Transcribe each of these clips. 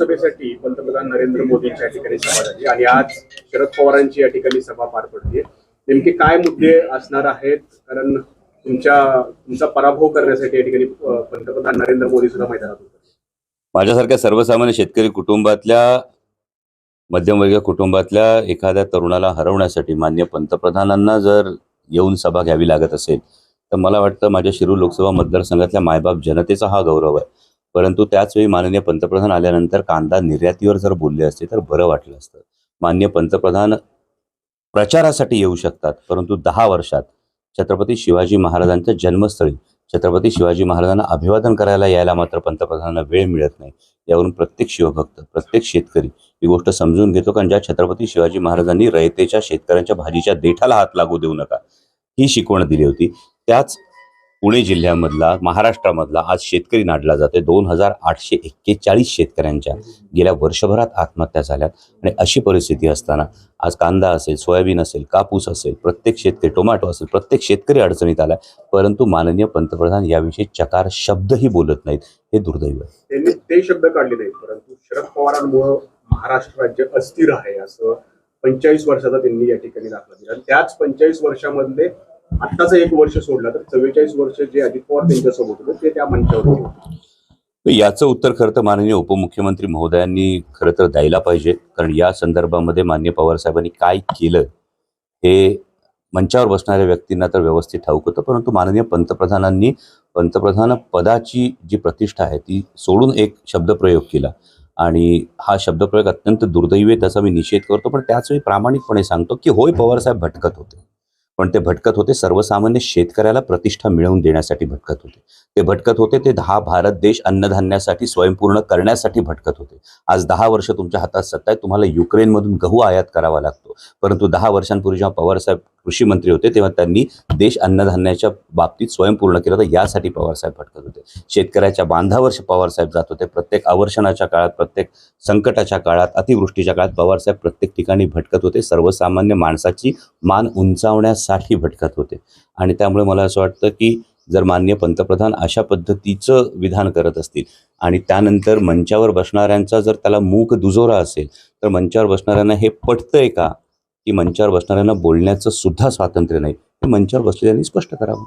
लोकसभेसाठी पंतप्रधान नरेंद्र मोदींच्या ठिकाणी सभा झाली आणि आज शरद पवारांची या ठिकाणी सभा पार पडते नेमके काय मुद्दे असणार आहेत? कारण तुमच्या तुमचा पराभव करण्यासाठी या ठिकाणी पंतप्रधान नरेंद्र मोदी सुद्धा मैदानात होते. माझ्यासारख्या सर्वसामान्य शेतकरी कुटुंबातल्या मध्यमवर्गीय कुटुंबातल्या एखाद्या तरुणाला हरवण्यासाठी मान्य पंतप्रधानांना जर येऊन सभा घ्यावी लागत असेल तर मला वाटतं माझ्या शिरूर लोकसभा मतदारसंघातल्या मायबाप जनतेचा हा गौरव आहे. परंतु त्याचवेळी माननीय पंतप्रधान आल्यानंतर कांदा निर्यातीवर जर बोलले असते तर बरं वाटलं असतं. माननीय पंतप्रधान प्रचारासाठी येऊ शकतात परंतु दहा वर्षात छत्रपती शिवाजी महाराजांच्या जन्मस्थळी छत्रपती शिवाजी महाराजांना अभिवादन करायला यायला मात्र पंतप्रधानांना वेळ मिळत नाही. यावरून प्रत्येक शिवभक्त प्रत्येक शेतकरी ही गोष्ट समजून घेतो कारण ज्या छत्रपती शिवाजी महाराजांनी रयतेच्या शेतकऱ्यांच्या भाजीच्या देठाला हात लागू देऊ नका ही शिकवण दिली होती. त्याच पुणे जिल्ह्यामधला महाराष्ट्रामधला आज शेतकरी नाडला जाते दोन हजार आठशे एक्केचाळीस शेतकऱ्यांच्या गेल्या वर्षभरात आत्महत्या झाल्यात. आणि अशी परिस्थिती असताना आज कांदा असेल सोयाबीन असेल कापूस असेल प्रत्येक शेतकरी टोमॅटो असेल प्रत्येक शेतकरी अडचणीत आलाय. परंतु माननीय पंतप्रधान याविषयी चकार शब्दही बोलत नाहीत. हे दुर्दैव आहे. त्यांनी ते शब्द काढले नाहीत परंतु शरद पवारांमुळे महाराष्ट्र राज्य अस्थिर आहे असं पंचेचाळीस वर्षाचा त्यांनी या ठिकाणी दाखला दिला. त्याच पंचेचाळीस वर्षामध्ये आत्ताचं एक वर्ष सोडलं तर चव्वेचाळीस वर्ष जे अजित पवार त्यांच्यासोबत होते ते त्या मंचावर याचं उत्तर खरं तर माननीय उपमुख्यमंत्री महोदयांनी खरं तर द्यायला पाहिजे कारण या संदर्भामध्ये मान्य पवारसाहेबांनी काय केलं हे मंचावर बसणाऱ्या व्यक्तींना तर व्यवस्थित ठाऊक होतं परंतु माननीय पंतप्रधानांनी पंतप्रधान पदाची जी प्रतिष्ठा आहे ती सोडून एक शब्दप्रयोग केला. आणि हा शब्दप्रयोग अत्यंत दुर्दैवी आहे त्याचा मी निषेध करतो पण त्याचवेळी प्रामाणिकपणे सांगतो की होय पवारसाहेब भटकत होते. पण ते भटकत होते. सर्वसामान्य शेतकऱ्याला प्रतिष्ठा मिळवून देण्यासाठी भटकत होते. ते भटकत होते ते दहा भारत देश अन्नधान्यासाठी स्वयंपूर्ण करण्यासाठी भटकत होते. आज दहा वर्ष तुमच्या हातात सत्ता आहे. तुम्हाला युक्रेनमधून गहू आयात करावा लागतो. परंतु दहा वर्षांपूर्वी जेव्हा पवारसाहेब कृषी मंत्री होते तेव्हा त्यांनी देश अन्नधान्याच्या बाबतीत स्वयंपूर्ण केलं होतं. यासाठी पवारसाहेब भटकत होते. शेतकऱ्याच्या बांधावर पवारसाहेब जात होते. प्रत्येक आवर्षणाच्या काळात प्रत्येक संकटाच्या काळात अतिवृष्टीच्या काळात पवारसाहेब प्रत्येक ठिकाणी भटकत होते. सर्वसामान्य माणसाची मान उंचावण्यासाठी भटकत होते. आणि त्यामुळे मला असं वाटतं की जर मान्य पंतप्रधान अशा पद्धतीचं विधान करत असतील आणि त्यानंतर मंचावर बसणाऱ्यांचा जर त्याला मूक दुजोरा असेल तर मंचावर बसणाऱ्यांना हे पटतंय का? की मंचावर बसणाऱ्यांना बोलण्याचं सुद्धा स्वातंत्र्य नाही. हे मंचावर बसलेल्यांनी स्पष्ट करावं.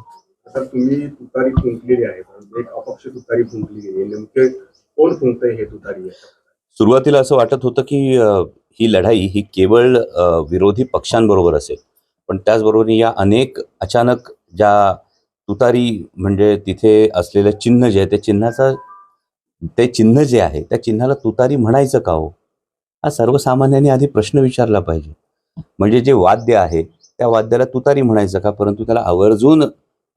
आता तुम्ही तुतारी फुंकलेली आहे एक अपक्ष तुतारी फुंकली नेमके कोण फुंकतंय हे तुतारी? सुरुवातीला असं वाटत होतं की ही लढाई ही केवळ विरोधी पक्षांबरोबर असेल. पण त्याचबरोबर या अनेक अचानक ज्या तुतारी म्हणजे तिथे असलेलं चिन्ह जे आहे त्या चिन्हाचा ते चिन्ह जे आहे त्या चिन्हाला तुतारी म्हणायचं का हो? हा सर्वसामान्यांनी आधी प्रश्न विचारला पाहिजे. म्हणजे जे वाद्य आहे त्या वाद्याला तुतारी म्हणायचं का? परंतु त्याला आवर्जून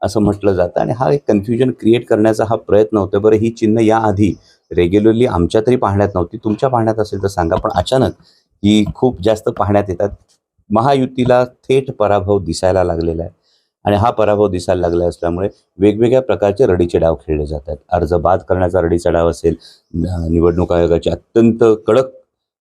असं म्हटलं जातं आणि हा एक कन्फ्युजन क्रिएट करण्याचा हा प्रयत्न होतो बरं ही चिन्ह याआधी रेग्युलरली आमच्या तरी पाहण्यात नव्हती. तुमच्या पाहण्यात असेल तर सांगा. पण अचानक ही खूप जास्त पाहण्यात येतात. महायुतीला थेट पराभव दिसायला लागलेला आहे. आणि हा पराभव दिसायला लागला असल्यामुळे वेगवेगळ्या प्रकारचे रडीचे डाव खेळले जातात. अर्ज बाद करण्याचा रडीचा डाव असेल निवडणूक आयोगाची अत्यंत कडक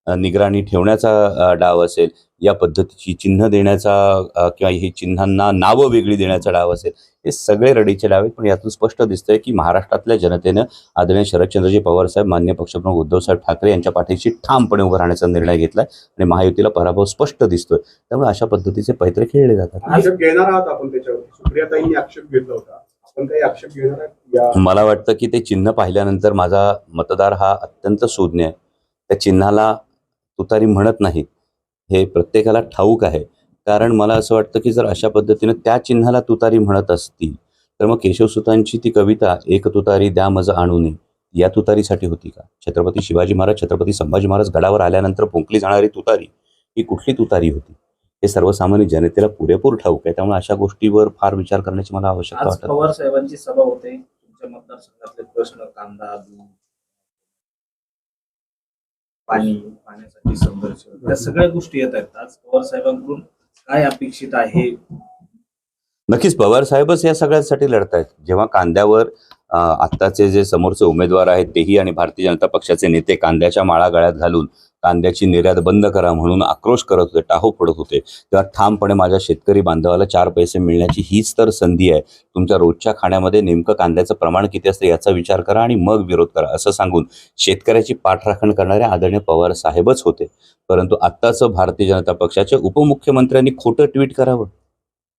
निगराणी ठेवण्याचा डाव असेल या पद्धतीची चिन्ह देण्याचा किंवा ही चिन्हांना नावं वेगळी देण्याचा डाव असेल हे सगळे रडीचे डाव आहेत. पण यातून स्पष्ट दिसतंय की महाराष्ट्रातल्या जनतेनं आदरणीय शरदचंद्रजी पवारसाहेब मान्य पक्षप्रमुख उद्धवसाहेब ठाकरे यांच्या पाठीशी ठामपणे उभं राहण्याचा निर्णय घेतलाय आणि महायुतीला पराभव स्पष्ट दिसतोय. त्यामुळे अशा पद्धतीचे पैत्रे खेळले जातात. आक्षेप घेणार आहात आपण त्याच्यावर. सुप्रियाताईंनी आक्षेप घेतला होता. आपण काही आक्षेप घेणार आहात? या मला वाटतं की ते चिन्ह पाहिल्यानंतर माझा मतदार हा अत्यंत सूज्ञ आहे. त्या चिन्हाला तुतारी म्हणत नाहीत. हे प्रत्येकाला ठाऊक आहे. कारण मला असं वाटतं की जर अशा पद्धतीनं त्या चिन्हाला तुतारी म्हणत असतील तर मग केशवसुतांची ती कविता एक तुतारी द्या मज आणून या तुतारीसाठी होती का? छत्रपती शिवाजी महाराज छत्रपती संभाजी महाराज गडावर आल्यानंतर फुंकली जाणारी तुतारी ही कुठली तुतारी होती? हे सर्वसामान्य जनतेला पुरेपूर ठाऊक आहे. त्यामुळे अशा गोष्टीवर फार विचार करण्याची मला आवश्यकता वाटत. पवार साहेबांची सभा होते. तुमच्या मतदारसंघातले प्रश्न कांदा दूध पाणी पाण्यासाठी संघर्ष. त्या सगळ्या गोष्टी येत आहेत. आज पवार साहेबांकडून काय अपेक्षित आहे? नक्कीच पवार साहेबच या सगळ्यासाठी लढतायत. जेव्हा कांद्यावर आत्ताचे जे समोरचे उमेदवार आहेत तेही आणि भारतीय जनता पक्षाचे नेते कांद्याच्या माळा गळ्यात घालून कांद्याची निर्यात बंद करा म्हणून आक्रोश करत होते टाहो फोडत होते. तेव्हा ठामपणे माझ्या शेतकरी बांधवाला चार पैसे मिळण्याची हीच तर संधी आहे. तुमच्या रोजच्या खाण्यामध्ये नेमकं कांद्याचं प्रमाण किती असतं याचा विचार करा आणि मग विरोध करा असं सांगून शेतकऱ्याची पाठराखण करणारे आदरणीय पवार साहेबच होते. परंतु आत्ताचं भारतीय जनता पक्षाच्या उपमुख्यमंत्र्यांनी खोटं ट्विट करावं.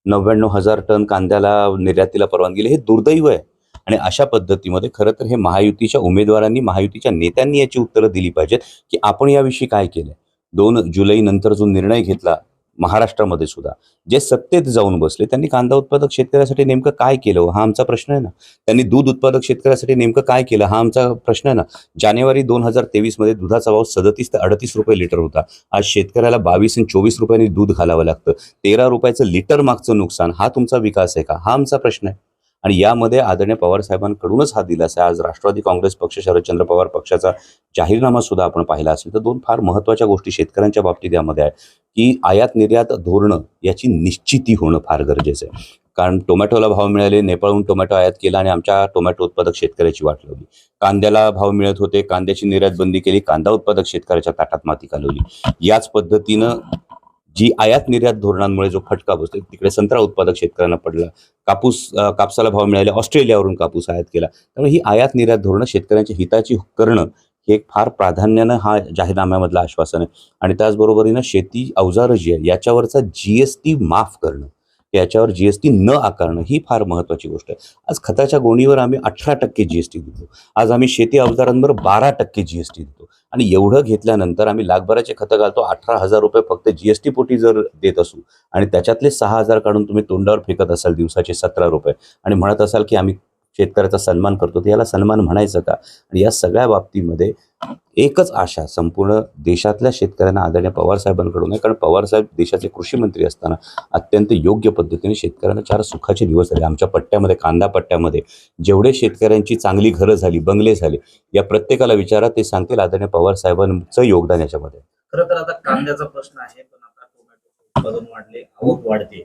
नव्याण्णव हजार टन कांद्याला निर्यातीला परवानगी हे दुर्दैव आहे. आणि अशा पद्धतीमध्ये खरं तर हे महायुतीच्या उमेदवारांनी महायुतीच्या नेत्यांनी याची उत्तरं दिली पाहिजेत की आपण याविषयी काय केलंय. दोन जुलै नंतर जो निर्णय घेतला महाराष्ट्रामध्ये सुद्धा जे सत्तेत जाऊन बसले त्यांनी कांदा उत्पादक शेतकऱ्यासाठी नेमकं काय केलं हो? हा? आमचा प्रश्न आहे ना. त्यांनी दूध उत्पादक शेतकऱ्यासाठी नेमकं काय केलं? हा आमचा प्रश्न आहे ना. जानेवारी दोन हजार तेवीसमध्ये दुधाचा भाव सदतीस ते अडतीस रुपये लिटर होता. आज शेतकऱ्याला बावीस आणि चोवीस रुपयांनी दूध घालावं लागतं. तेरा रुपयाचं लिटर मागचं नुकसान हा तुमचा विकास आहे का? हा आमचा प्रश्न आहे. आणि यामध्ये आदरणीय पवार साहेबांकडूनच हा दिलासा आहे. आज राष्ट्रवादी काँग्रेस पक्ष शरदचंद्र पवार पक्षाचा जाहीरनामा सुद्धा आपण पाहिला असेल. तर दोन फार महत्त्वाच्या गोष्टी शेतकऱ्यांच्या बाबतीत यामध्ये आहे की आयात निर्यात धोरणं याची निश्चिती होणं फार गरजेचं आहे. कारण टोमॅटोला भाव मिळाले नेपाळहून टोमॅटो आयात केला आणि आमच्या टोमॅटो उत्पादक शेतकऱ्याची वाट लावली. कांद्याला भाव मिळत होते कांद्याची निर्यात बंदी केली कांदा उत्पादक शेतकऱ्याच्या ताटात माती घालवली. याच पद्धतीनं जी आयात निर्यात धोरणांमुळे जो फटका बसतो तिकडे संत्रा उत्पादक शेतकऱ्यांना पडला कापूस कापसाला भाव मिळाले ऑस्ट्रेलियावरून कापूस आयात केला. त्यामुळे ही आयात निर्यात धोरणं शेतकऱ्यांच्या हिताची करणं हे एक फार प्राधान्यानं हा जाहीरनाम्यामधलं आश्वासन आहे. आणि त्याचबरोबरीनं शेती अवजारं जी आहे याच्यावरचा जी एस टी माफ करणं याच्यावर जी एस टी न आकारणं ही फार महत्त्वाची गोष्ट आहे. आज खताच्या गोणीवर आम्ही अठरा टक्के जी एस टी देतो. आज आम्ही शेती अवजारांवर बारा टक्के जी एस टी देतो. आणि एवढं घेतल्यानंतर आम्ही लाखभराचे खतं घालतो अठरा हजार रुपये फक्त जी एस टी पोटी जर देत असू आणि त्याच्यातले सहा हजार काढून तुम्ही तोंडावर फेकत असाल दिवसाचे सतरा रुपये आणि म्हणत असाल की आम्ही शेतकऱ्याचा सन्मान करतो तर याला सन्मान म्हणायचं का? आणि या सगळ्या बाबतीमध्ये एकच आशा संपूर्ण देशातल्या शेतकऱ्यांना आदरणीय पवार साहेबांकडून आहे. कारण पवार साहेब देशाचे कृषी मंत्री असताना अत्यंत योग्य पद्धतीने शेतकऱ्यांना चार सुखाचे दिवस झाले. आमच्या पट्ट्यामध्ये कांदा पट्ट्यामध्ये जेवढे शेतकऱ्यांची चांगली घरं झाली बंगले झाले या प्रत्येकाला विचारा ते सांगतील आदरणीय पवार साहेबांचं योगदान याच्यामध्ये खरं तर आता कांद्याचा प्रश्न आहे पण आता टोमॅटो उत्पादन वाढले आवक वाढते.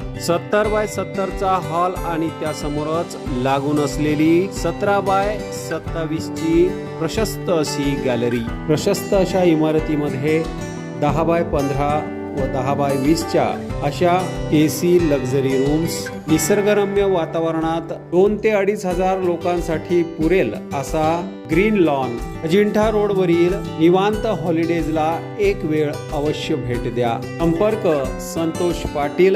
सत्तर बाय सत्तरचा हॉल आणि त्यासमोरच लागून असलेली सतरा बाय सत्तावीस ची प्रशस्त अशी गॅलरी. प्रशस्त अशा इमारतीमध्ये दहा बाय पंधरा व दहा बाय वीसच्या अशा ए सी लक्झरी रूम्स निसर्गरम्य वातावरणात दोन ते अडीच हजार लोकांसाठी पुरेल असा ग्रीन लॉन. अजिंठा रोडवरील निवांत हॉलिडेजला एक वेळ अवश्य भेट द्या. संपर्क संतोष पाटील